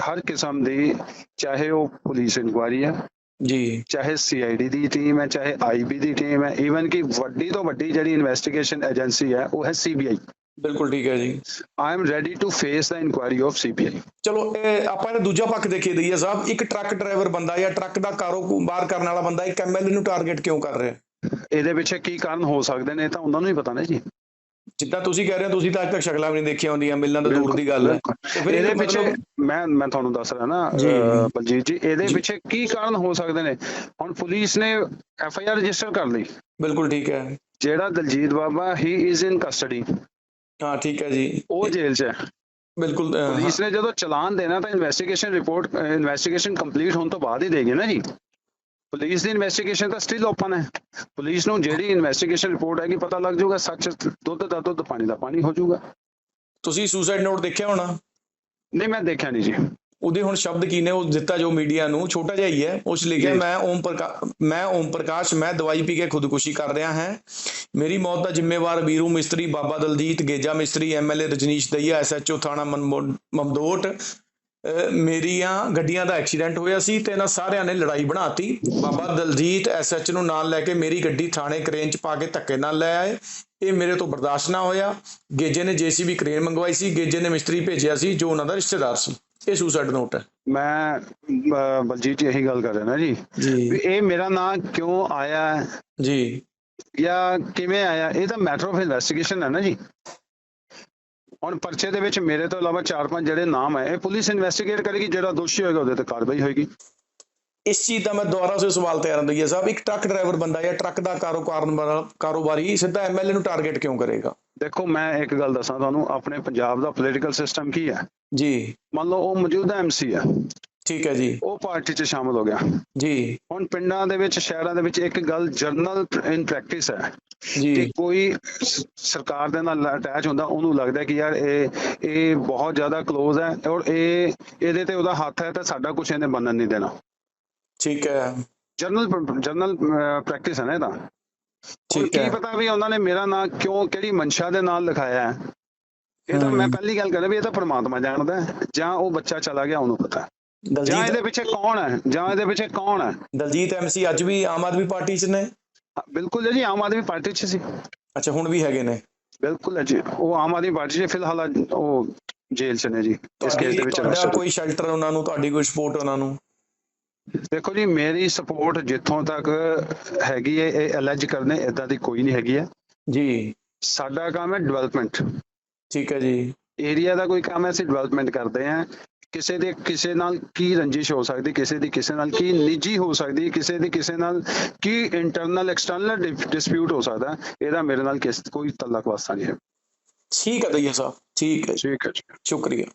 ਹਰ ਕਿਸਮ ਦੀ ਚਾਹੇ ਉਹ ਪੁਲਿਸ ਇਨਕੁਆਇਰੀ ਹੈ ਜੀ। ਚਾਹੇ ਸੀਆਈਡੀ ਦੀ ਟੀਮ ਹੈ ਚਾਹੇ ਆਈਬੀ ਦੀ ਟੀਮ ਹੈ ਈਵਨ ਕਿ ਵੱਡੀ ਤੋਂ ਵੱਡੀ ਜਿਹੜੀ ਇਨਵੈਸਟੀਗੇਸ਼ਨ ਏਜੰਸੀ ਹੈ ਉਹ ਹੈ ਸੀਬੀਆਈ ਬਿਲਕੁਲ ਠੀਕ ਹੈ ਜੀ। I am ready to face the inquiry of CBI. ਚਲੋ ਇਹ ਆਪਾਂ ਇਹਦਾ ਦੂਜਾ ਪੱਖ ਦੇਖੀਏ ਦਈਆ ਸਾਹਿਬ। ਇੱਕ ਟਰੱਕ ਡਰਾਈਵਰ ਬੰਦਾ ਜਾਂ ਟਰੱਕ ਦਾ ਕਾਰੋਬਾਰ ਕਰਨ ਵਾਲਾ ਬੰਦਾ ਇੱਕ ਐਮਐਲਏ ਨੂੰ ਟਾਰਗੇਟ ਕਿਉਂ ਕਰ ਰਿਹਾ? ਇਹਦੇ ਪਿੱਛੇ ਕੀ ਕਾਰਨ ਹੋ ਸਕਦੇ ਨੇ ਇਹ ਤਾਂ ਉਹਨਾਂ ਨੂੰ ਹੀ ਪਤਾ ਨਾ ਜੀ। ਜਿੱਦਾਂ ਤੁਸੀਂ ਕਹਿ ਰਹੇ ਹੋ ਤੁਸੀਂ ਤਾਂ ਅੱਜ ਤੱਕ ਸ਼ਕਲਾਂ ਵੀ ਨਹੀਂ ਦੇਖੀਆਂ ਹੁੰਦੀਆਂ ਮਿਲਣਾ ਤਾਂ ਦੂਰ ਦੀ ਗੱਲ ਹੈ। ਫਿਰ ਇਹਦੇ ਪਿੱਛੇ ਮੈਂ ਮੈਂ ਤੁਹਾਨੂੰ ਦੱਸ ਰਿਹਾ ਨਾ ਬਲਜੀਤ ਜੀ ਇਹਦੇ। ਪਿੱਛੇ ਕੀ ਕਾਰਨ ਹੋ ਸਕਦੇ ਨੇ? ਹੁਣ ਪੁਲਿਸ ਨੇ ਐਫ ਆਈ ਆਰ ਰਜਿਸਟਰ ਕਰ ਲਈ। ਬਿਲਕੁਲ ਠੀਕ ਹੈ। ਜਿਹੜਾ ਦਲਜੀਤ ਬਾਬਾ ਹੀ ਇਜ਼ ਇਨ ਕਸਟਡੀ ਹਾਂ ਠੀਕ ਹੈ ਜੀ। ਉਹ ਜੇਲ੍ਹ 'ਚ ਹੈ। ਬਿਲਕੁਲ ਪੁਲਿਸ ਨੇ ਜਦੋਂ ਚਲਾਨ ਦੇਣਾ ਤਾਂ ਇਨਵੈਸਟੀਗੇਸ਼ਨ ਰਿਪੋਰਟ ਇਨਵੈਸਟੀਗੇਸ਼ਨ ਕੰਪਲੀਟ ਹੋਣ ਤੋਂ ਬਾਅਦ ਹੀ ਦੇਗੀ ਨਾ ਜੀ। ਪੁਲਿਸ ਦੀ ਇਨਵੈਸਟੀਗੇਸ਼ਨ ਤਾਂ ਸਟਿਲ ਓਪਨ ਹੈ। ਪੁਲਿਸ ਨੂੰ ਜਿਹੜੀ ਇਨਵੈਸਟੀਗੇਸ਼ਨ ਰਿਪੋਰਟ ਹੈਗੀ ਪਤਾ ਲੱਗ ਜਾਊਗਾ ਸੱਚ ਦੁੱਧ ਦਾ ਦੁੱਧ ਪਾਣੀ ਦਾ ਪਾਣੀ ਹੋ ਜਾਊਗਾ। ਤੁਸੀਂ ਸੁਸਾਈਡ ਨੋਟ ਦੇਖਿਆ ਹੋਣਾ? ਨਹੀਂ ਮੈਂ ਦੇਖਿਆ ਨਹੀਂ ਜੀ। ਉਹਦੇ ਹੁਣ ਸ਼ਬਦ ਕੀ ਨੇ? ਉਹ ਦਿੱਤਾ ਜੋ ਮੀਡੀਆ ਨੂੰ। ਛੋਟਾ ਜਿਹਾ ਹੀ ਹੈ। ਉਸ ਲਿਖਿਆ। ਮੈਂ ਓਮ ਪ੍ਰਕਾਸ਼ ਮੈਂ ਓਮ ਪ੍ਰਕਾਸ਼ ਮੈਂ ਦਵਾਈ ਪੀ ਕੇ ਖੁਦਕੁਸ਼ੀ ਕਰ ਰਿਹਾ ਹਾਂ। ਮੇਰੀ ਮੌਤ ਦਾ ਜ਼ਿੰਮੇਵਾਰ ਵੀਰੂ ਮਿਸਤਰੀ ਬਾਬਾ ਦਲਜੀਤ ਗੇਜਾ ਮਿਸਤਰੀ ਐਮਐਲਏ ਰਜਨੀਸ਼ ਦਈਆ ਐਸਐਚਓ ਥਾਣਾ ਮਮਦੋਟ ਮੇਰੀਆਂ ਗੱਡੀਆਂ ਦਾ ਐਕਸੀਡੈਂਟ ਹੋਇਆ ਸੀ ਤੇ ਇਹਨਾਂ ਸਾਰਿਆਂ ਨੇ ਲੜਾਈ ਬਣਾਤੀ। ਬਾਬਾ ਦਲਜੀਤ ਐਸਐਚ ਨੂੰ ਨਾਲ ਲੈ ਕੇ ਮੇਰੀ ਗੱਡੀ ਥਾਣੇ ਕਰੇਨ 'ਚ ਪਾ ਕੇ ਧੱਕੇ ਨਾਲ ਲੈ ਆਏ। ਇਹ ਮੇਰੇ ਤੋਂ ਬਰਦਾਸ਼ਤ ਨਾ ਹੋਇਆ। ਗੇਜੇ ਨੇ ਜੀਸੀਬੀ ਕਰੇਨ ਮੰਗਵਾਈ ਸੀ। ਗੇਜੇ ਨੇ ਮਿਸਤਰੀ ਭੇਜਿਆ ਸੀ ਜੋ ਉਹਨਾਂ ਦਾ ਰਿਸ਼ਤੇਦਾਰ ਸੀ। ਇਹ ਸੁਸਾਈਡ ਨੋਟ ਹੈ। ਮੈਂ ਬਲਜੀਤ ਜੀ ਇਹੀ ਗੱਲ ਕਰ ਰਿਹਾ ਨਾ ਜੀ। ਇਹ ਮੇਰਾ ਨਾਂ ਕਿਉਂ ਆਇਆ? ਜੀ। ਜਾਂ ਕਿਵੇਂ ਆਇਆ? ਇਹ ਤਾਂ ਮੈਟਰ ਆਫ ਇਨਵੈਸਟੀਗੇਸ਼ਨ ਹੈ ਨਾ ਜੀ। ਹੁਣ ਪਰਚੇ ਦੇ ਵਿੱਚ ਮੇਰੇ ਤੋਂ ਇਲਾਵਾ ਚਾਰ ਪੰਜ ਜਿਹੜੇ ਨਾਮ ਹੈ ਇਹ ਪੁਲਿਸ ਇਨਵੈਸਟੀਗੇਟ ਕਰੇਗੀ ਜਿਹੜਾ ਦੋਸ਼ੀ ਹੋਏਗਾ ਉਹਦੇ ਤੇ ਕਾਰਵਾਈ ਹੋਏਗੀ। ਇਸ ਚੀਜ਼ ਦਾ ਮੈਂ ਦੁਬਾਰਾ ਸੇ ਸਵਾਲ ਤਿਆਰ ਰੰਦਈਆ ਸਾਹਿਬ ਇੱਕ ਟਰੱਕ ਡਰਾਈਵਰ ਬੰਦਾ ਜਾਂ ਟਰੱਕ ਦਾ ਕਾਰੋਬਾਰ ਕਾਰੋਬਾਰੀ ਸਿੱਧਾ ਐਮਐਲਏ ਨੂੰ ਟਾਰਗੇਟ ਕਿਉਂ ਕਰੇਗਾ? ਦੇਖੋ ਮੈਂ ਇੱਕ ਗੱਲ ਦੱਸਾਂ ਤੁਹਾਨੂੰ ਆਪਣੇ ਪੰਜਾਬ ਦਾ ਪੋਲੀਟੀਕਲ ਸਿਸਟਮ ਕੀ ਹੈ? ਜੀ। ਮੰਨ ਲਓ ਉਹ ਮੌਜੂਦਾ ਐਮਸੀ ਹੈ। ਠੀਕ ਹੈ ਜੀ। ਉਹ ਪਾਰਟੀ 'ਚ ਸ਼ਾਮਲ ਹੋ ਗਿਆ। ਜੀ। ਹੁਣ ਪਿੰਡਾਂ ਦੇ ਵਿੱਚ ਸ਼ਹਿਰਾਂ ਦੇ ਵਿੱਚ ਇੱਕ ਗੱਲ ਜਰਨਲ ਇਨ ਪ੍ਰੈਕਟਿਸ ਹੈ। ਕਿ ਜੀ ਕੋਈ ਸ- ਸਰਕਾਰ ਦੇ ਨਾਲ ਅਟੈਚ ਹੁੰਦਾ ਉਹਨੂੰ ਲੱਗਦਾ ਕਿ ਯਾਰ ਇਹ ਇਹ ਬਹੁਤ ਜ਼ਿਆਦਾ ক্লোਜ਼ ਹੈ ਔਰ ਇਹ ਇਹਦੇ ਤੇ ਉਹਦਾ ਹੱਥ ਹੈ ਤਾਂ ਸਾਡਾ ਕੁਝ ਇਹਨੇ ਬੰਨਣ ਨਹੀਂ ਦੇਣਾ। ਠੀਕ ਹੈ। ਜਰਨਲ ਜਰਨਲ ਪ੍ਰੈਕਟਿਸ ਹੈ ਨਾ ਇਹਦਾ। ਠੀਕ ਕੀ ਹੈ ਪਤਾ ਵੀ ਉਹਨਾਂ ਨੇ ਮੇਰਾ ਨਾਂ ਕਿਉਂ ਕਿਹੜੀ ਮਨਸ਼ਾ ਦੇ ਨਾਲ ਲਿਖਾਇਆ ਹੈ। ਇਹ ਤਾਂ ਮੈਂ। ਪਹਿਲੀ ਗੱਲ ਕਰ ਰਿਹਾ ਵੀ ਇਹ ਤਾਂ ਪ੍ਰਮਾਤਮਾ ਜਾਣਦਾ ਹੈ ਜਾਂ ਉਹ ਬੱਚਾ ਚਲਾ ਗਿਆ ਉਹਨੂੰ ਪਤਾ। ਜਾਂ ਦਲਜੀਤ ਇਹਦੇ ਪਿੱਛੇ ਕੌਣ ਹੈ? ਜਾਂ ਇਹਦੇ ਪਿੱਛੇ ਕੌਣ ਹੈ? ਦਲਜੀਤ ਐਮਸੀ ਅੱਜ ਵੀ ਆਮ ਆਦਮੀ ਪਾਰਟੀ 'ਚ ਨੇ। ਬਿਲਕੁਲ ਹੈ ਜੀ ਆਮ ਆਦਮੀ ਪਾਰਟੀ 'ਚ ਸੀ। ਅੱਛਾ ਹੁਣ ਵੀ ਹੈਗੇ ਨੇ। ਬਿਲਕੁਲ ਹੈ ਜੀ। ਉਹ ਆਮ ਆਦਮੀ ਪਾਰਟੀ 'ਚ ਫਿਲਹਾਲ ਅੱਜ ਉਹ ਜੇਲ੍ਹ 'ਚ ਨੇ ਜੀ। ਇਸ ਕੇਸ ਦੇ ਵਿੱਚ ਤੁਹਾਡਾ ਕੋਈ ਸ਼ੈਲਟਰ ਉਹਨਾਂ ਨੂੰ ਤੁਹਾਡੀ ਕੋਈ ਸਪੋਰਟ ਉਹਨਾਂ ਨੂੰ? ਦੇਖੋ ਜੀ ਮੇਰੀ ਸਪੋਰਟ ਜਿੱਥੋਂ ਤੱਕ ਹੈਗੀ ਹੈ ਇਹ ਅਲੈਜ ਕਰਨੇ ਇਦਾਂ ਦੀ ਕੋਈ ਨਹੀਂ ਹੈਗੀ ਹੈ। ਜੀ। ਸਾਡਾ ਕੰਮ ਹੈ ਡਿਵੈਲਪਮੈਂਟ ਠੀਕ ਹੈ ਜੀ। ਏਰੀਆ ਦਾ ਕੋਈ ਕੰਮ ਹੈ ਅਸੀਂ ਡਿਵੈਲਪਮੈਂਟ ਕਰਦੇ ਹਾਂ। ਕਿਸੇ ਦੇ ਕਿਸੇ ਨਾਲ ਕੀ ਰੰਜਿਸ਼ ਹੋ ਸਕਦੀ ਕਿਸੇ ਦੀ ਕਿਸੇ ਨਾਲ ਕੀ ਨਿੱਜੀ ਹੋ ਸਕਦੀ ਕਿਸੇ ਦੀ ਕਿਸੇ ਨਾਲ ਕੀ ਇੰਟਰਨਲ ਐਕਸਟਰਨਲ ਡਿਸਪਿਊਟ ਹੋ ਸਕਦਾ ਇਹਦਾ ਮੇਰੇ ਨਾਲ ਕਿਸ ਕੋਈ ਤਲਕ ਵਾਸਤਾ ਨਹੀਂ ਹੈ। ਠੀਕ ਹੈ ਦਈਆ ਸਾਹਿਬ ਠੀਕ ਹੈ ਠੀਕ ਹੈ ਸ਼ੁਕਰੀਆ।